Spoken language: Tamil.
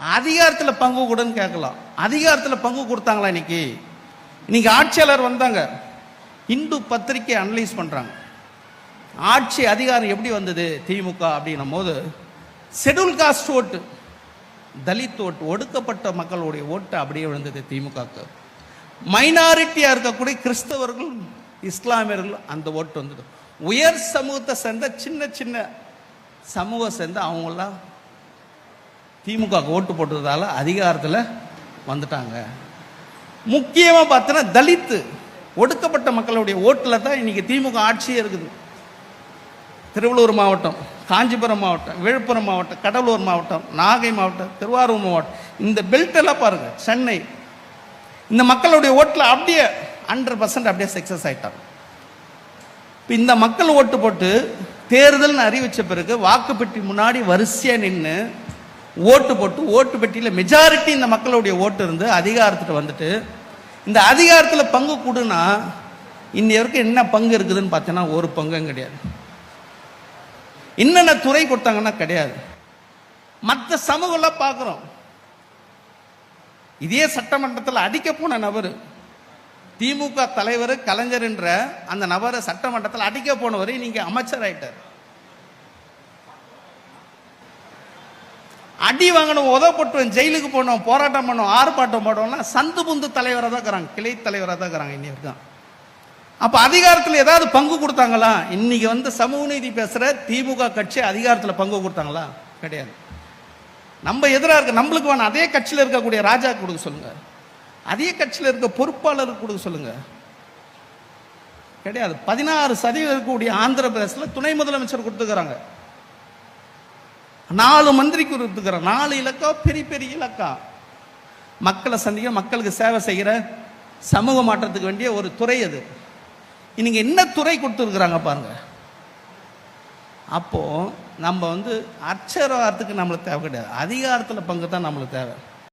அதிகாரத்தில் பங்கு கொடுன்னு கேட்கலாம். அதிகாரத்தில் பங்கு கொடுத்தாங்களா இன்னைக்கு? இன்னைக்கு ஆட்சியாளர் வந்தாங்க. இந்து பத்திரிக்கை அனலைஸ் பண்ணுறாங்க ஆட்சி அதிகாரம் எப்படி வந்தது? திமுக அப்படின்னும் போது ஷெடியூல் காஸ்ட் ஓட்டு தலித் ஓட்டு ஒடுக்கப்பட்ட மக்களுடைய ஓட்டு அப்படியே விழுந்தது திமுகக்கு. மைனாரிட்டியாக இருக்கக்கூடிய கிறிஸ்தவர்கள் இஸ்லாமியர்கள் அந்த ஓட்டு வந்தது. உயர் சமூகத்தை சேர்ந்த சின்ன சின்ன சமூகம் சேர்ந்த அவங்களாம் திமுக ஓட்டு போட்டதால அதிகாரத்தில் வந்துட்டாங்க. முக்கியமாக பார்த்தோன்னா தலித்து ஒடுக்கப்பட்ட மக்களுடைய ஓட்டில் தான் இன்றைக்கி திமுக ஆட்சியே இருக்குது. திருவள்ளூர் மாவட்டம் காஞ்சிபுரம் மாவட்டம் விழுப்புரம் மாவட்டம் கடலூர் மாவட்டம் நாகை மாவட்டம் திருவாரூர் மாவட்டம். இந்த பெல்ட் எல்லாம் பாருங்கள் சென்னை. இந்த மக்களுடைய ஓட்டில் அப்படியே ஹண்ட்ரட் பர்சன்ட் அப்படியே சக்ஸஸ் ஆகிட்டாங்க இப்போ இந்த மக்கள் ஓட்டு போட்டு தேர்தல்னு அறிவித்த பிறகு வாக்குப்பெட்டி முன்னாடி வரிசையாக நின்று ஓட்டு போட்டு ஓட்டு பெட்டியில் மெஜாரிட்டி இந்த மக்களுடைய ஓட்டு இருந்து அதிகாரத்துக்கு வந்துட்டு இந்த அதிகாரத்தில் பங்கு கொடுனா இன்னைய வரைக்கும் என்ன பங்கு இருக்குதுன்னு பார்த்தீங்கன்னா ஒரு பங்கும் கிடையாது. என்னென்ன துறை கொடுத்தாங்கன்னா கிடையாது. மற்ற சமூகம்லாம் பார்க்குறோம் இதே சட்டமன்றத்தில் அடிக்க போன நபர் திமுக தலைவர் கலைஞர் என்ற அந்த நபரை சட்டமன்றத்தில் அடிக்க போனவரை நீங்கள் அமைச்சர் ஆயிட்டார் அடி வாங்கணும் உதவப்பட்டுவன் ஜெயிலுக்கு போனோம் போராட்டம் பண்ணோம் ஆர்ப்பாட்டம் போடுவோம்னா சந்து புந்து தலைவராக தான் இருக்கிறாங்க கிளை தலைவராக தான் இருக்கிறாங்க இன்னி வரைக்கும் அப்போ அதிகாரத்தில் ஏதாவது பங்கு கொடுத்தாங்களா? இன்னைக்கு வந்து சமூக நீதி பேசுகிற திமுக கட்சி அதிகாரத்தில் பங்கு கொடுத்தாங்களா? கிடையாது. நம்ம எதிராக இருக்க நம்மளுக்கு வேணாம் அதே கட்சியில் இருக்கக்கூடிய ராஜா கொடுக்க சொல்லுங்கள் அதே கட்சியில் இருக்க பொறுப்பாளர் கொடுக்க சொல்லுங்கள் கிடையாது. பதினாறு சதவீதம் இருக்கக்கூடிய ஆந்திர பிரதேசத்தில் துணை முதலமைச்சர் கொடுத்துக்கிறாங்க நாலு மந்திரி கொடுத்துக்கிற நாலு இலக்கம் பெரிய பெரிய இலக்கா. மக்களை சந்திக்க மக்களுக்கு சேவை செய்கிற சமூக மாற்றத்துக்கு வேண்டிய ஒரு துறை அது. இன்னைக்கு என்ன துறை கொடுத்துருக்குறாங்க பாருங்க. அப்போ நம்ம வந்து அர்ச்சரவாரத்துக்கு நம்மளுக்கு தேவை கிடையாது. அதிகாரத்தில் பங்கு தான் நம்மளுக்கு தேவை.